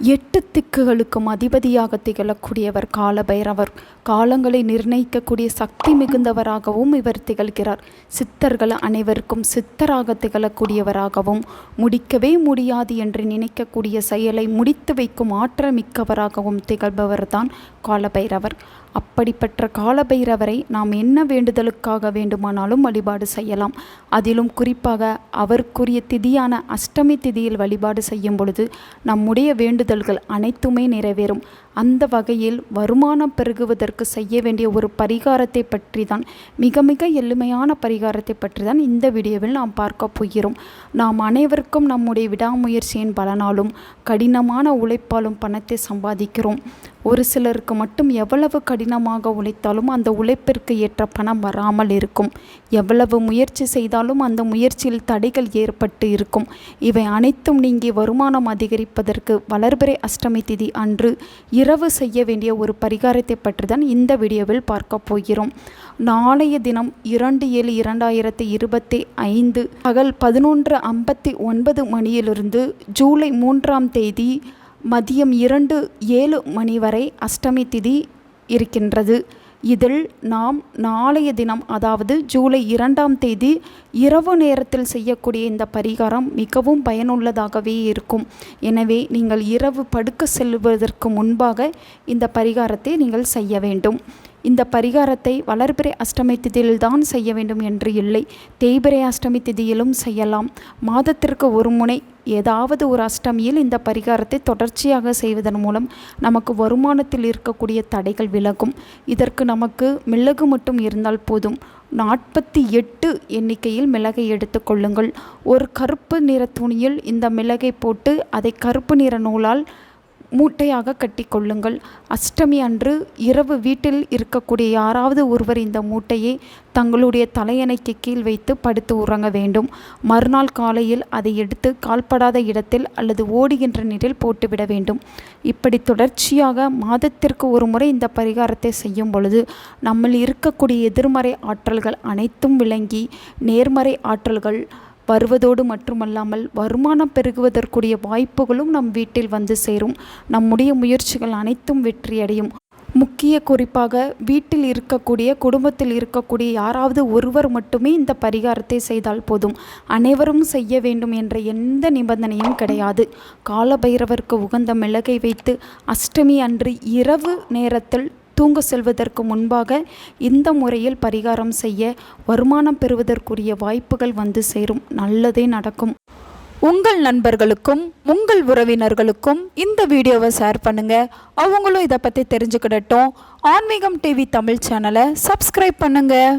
எட்டு திக்குகளுக்கும் அதிபதியாக திகழக்கூடியவர் காலபைரவர். காலங்களை நிர்ணயிக்கக்கூடிய சக்தி மிகுந்தவராகவும் இவர் திகழ்கிறார். சித்தர்கள் அனைவருக்கும் சித்தராக திகழக்கூடியவராகவும் முடிக்கவே முடியாது என்று நினைக்கக்கூடிய செயலை முடித்து வைக்கும் ஆற்றல் மிக்கவராகவும் திகழ்பவர்தான் காலபைரவர். அப்படிப்பட்ட காலபைரவரை நாம் என்ன வேண்டுதலுக்காக வேண்டுமானாலும் வழிபாடு செய்யலாம். அதிலும் குறிப்பாக அவருக்குரிய திதியான அஷ்டமி திதியில் வழிபாடு செய்யும் பொழுது நம்முடைய வேண்டுதல்கள் அனைத்துமே நிறைவேறும். அந்த வகையில் வருமானம் பெருகுவதற்கு செய்ய வேண்டிய ஒரு பரிகாரத்தை பற்றி தான் மிக மிக எளிமையான பரிகாரத்தை பற்றி தான் இந்த வீடியோவில் நாம் பார்க்க போகிறோம். நாம் அனைவருக்கும் நம்முடைய விடாமுயற்சியின் பலனாலும் கடினமான உழைப்பாலும் பணத்தை சம்பாதிக்கிறோம். ஒரு சிலருக்கு மட்டும் எவ்வளவு கடினமாக உழைத்தாலும் அந்த உழைப்பிற்கு ஏற்ற பணம் வராமல் இருக்கும். எவ்வளவு முயற்சி செய்தாலும் அந்த முயற்சியில் தடைகள் ஏற்பட்டு இருக்கும். இவை அனைத்தும் நீங்கி வருமானம் அதிகரிப்பதற்கு வளர்பிறை அஷ்டமி திதி அன்று இரவு செய்ய வேண்டிய ஒரு பரிகாரத்தை பற்றி தான் இந்த வீடியோவில் பார்க்க போகிறோம். நாளைய தினம் இரண்டு ஏழு இரண்டாயிரத்தி இருபத்தி ஐந்து பகல் பதினொன்று ஐம்பத்தி ஒன்பது மணியிலிருந்து ஜூலை மூன்றாம் தேதி மதியம் இரண்டு ஏழு மணி வரை அஷ்டமி திதி இருக்கின்றது. இதில் நாம் நாளைய தினம் அதாவது ஜூலை இரண்டாம் தேதி இரவு நேரத்தில் செய்யக்கூடிய இந்த பரிகாரம் மிகவும் பயனுள்ளதாகவே இருக்கும். எனவே நீங்கள் இரவு படுக்க செல்வதற்கு முன்பாக இந்த பரிகாரத்தை நீங்கள் செய்ய வேண்டும். இந்த பரிகாரத்தை வளர்பிறை அஷ்டமி திதியில்தான் செய்ய வேண்டும் என்று இல்லை. தேய்பிறை அஷ்டமி திதியிலும் செய்யலாம். மாதத்திற்கு ஒரு முனை ஏதாவது ஒரு அஷ்டமியில் இந்த பரிகாரத்தை தொடர்ச்சியாக செய்வதன் மூலம் நமக்கு வருமானத்தில் இருக்கக்கூடிய தடைகள் விலகும். இதற்கு நமக்கு மிளகு மட்டும் இருந்தால் போதும். நாற்பத்தி எட்டு எண்ணிக்கையில் மிளகை எடுத்துக்கொள்ளுங்கள் ஒரு கருப்பு நிற துணியில் இந்த மிளகை போட்டு அதை கருப்பு நிற நூலால் மூட்டையாக கட்டி கொள்ளுங்கள் அஷ்டமி அன்று இரவு வீட்டில் இருக்கக்கூடிய யாராவது ஒருவர் இந்த மூட்டையை தங்களுடைய தலையணைக்கு கீழ் வைத்து படுத்து உறங்க வேண்டும். மறுநாள் காலையில் அதை எடுத்து கால்படாத இடத்தில் அல்லது ஓடுகின்ற நீரில் போட்டுவிட வேண்டும். இப்படி தொடர்ச்சியாக மாதத்திற்கு ஒரு முறை இந்த பரிகாரத்தை செய்யும் பொழுது நம்மில் இருக்கக்கூடிய எதிர்மறை ஆற்றல்கள் அனைத்தும் விளங்கி நேர்மறை ஆற்றல்கள் வருவதோடு மட்டுமல்லாமல் வருமானம் பெருகுவதற்குரிய வாய்ப்புகளும் நம் வீட்டில் வந்து சேரும். நம்முடைய முயற்சிகள் அனைத்தும் வெற்றியடையும். முக்கிய குறிப்பாக வீட்டில் இருக்கக்கூடிய குடும்பத்தில் இருக்கக்கூடிய யாராவது ஒருவர் மட்டுமே இந்த பரிகாரத்தை செய்தால் போதும். அனைவரும் செய்ய வேண்டும் என்ற எந்த நிபந்தனையும் கிடையாது. காலபைரவருக்கு உகந்த மிளகை வைத்து அஷ்டமி அன்று இரவு நேரத்தில் தூங்க செல்வதற்கு முன்பாக இந்த முறையில் பரிகாரம் செய்ய வருமானம் பெறுவதற்குரிய வாய்ப்புகள் வந்து சேரும். நல்லதே நடக்கும். உங்கள் நண்பர்களுக்கும் உங்கள் உறவினர்களுக்கும் இந்த வீடியோவை ஷேர் பண்ணுங்க. அவங்களும் இதை பற்றி தெரிஞ்சுக்கிடட்டும். ஆன்மீகம் டிவி தமிழ் சேனலை சப்ஸ்கிரைப் பண்ணுங்கள்